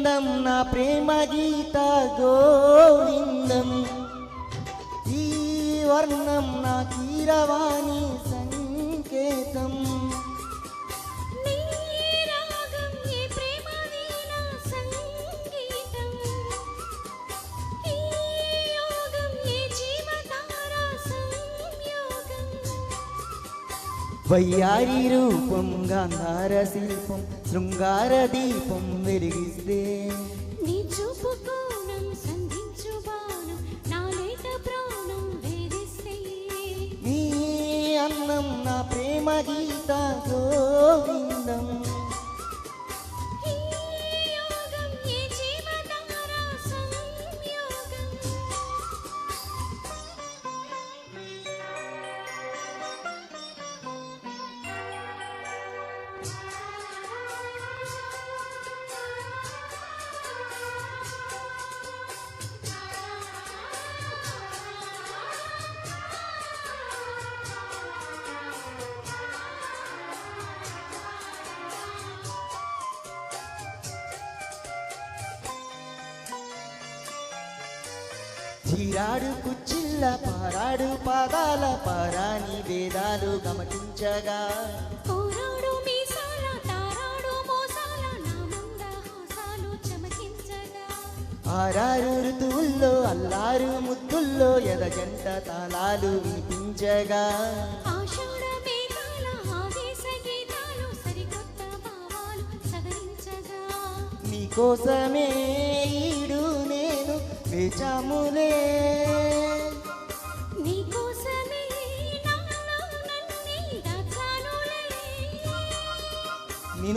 గోవిందం నా ప్రేమ గీత గోవిందం. ఈ వర్ణం నా కీరవాణి సంకేతం. వయ్యారి రూపం గాంధార శిల్పం శృంగార దీపం వెలిగిస్తే నీ చూపు కోణం సంధించు బాణం నా లేత ప్రాణం వేధిస్తే నీ అన్నం నా ప్రేమ గీత గోవిందం చీరాడు కుచ్చిళ్ళ పారాడు పాదాల పారాని వేదాలు చమకించగా. ఆరారు ఋతువుల్లో అల్లారు ముద్దుల్లో ఎదజంట తాళాలు వినిపించగా. ఆషాఢ నేను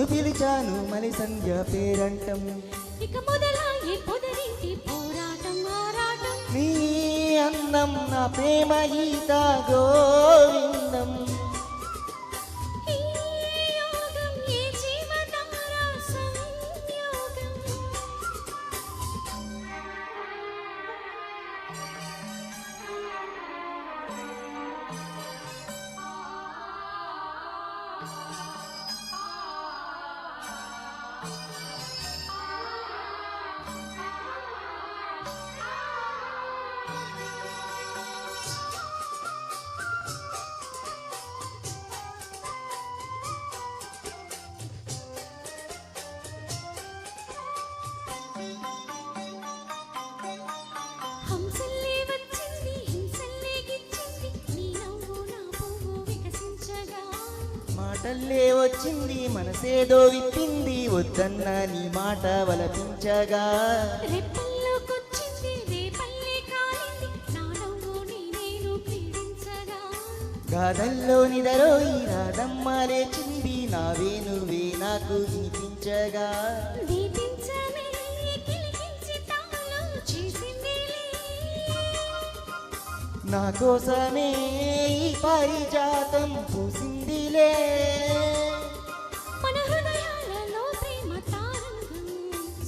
పిలిచాను మలి సంధ్య పేరంటం. ఇక మొదలాయే పొదరింటి పోరాటం ఆరాటం. నీ అందం నా ప్రేమ గీత గోవిందం. మాటల్లే వచ్చింది మనసేదో విప్పింది వద్దన్న నీ మాట వలపించగా. నవ్వు గాథల్లో నిదరోయి రాధమ్మ లేచింది నా వేణువే నాకు వినిపించగా నా కోసమే ఈ పారిజాతం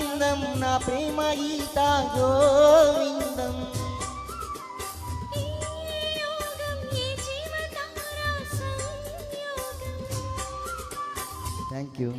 అందం నా ప్రేమ గీత గోవిందం. Thank you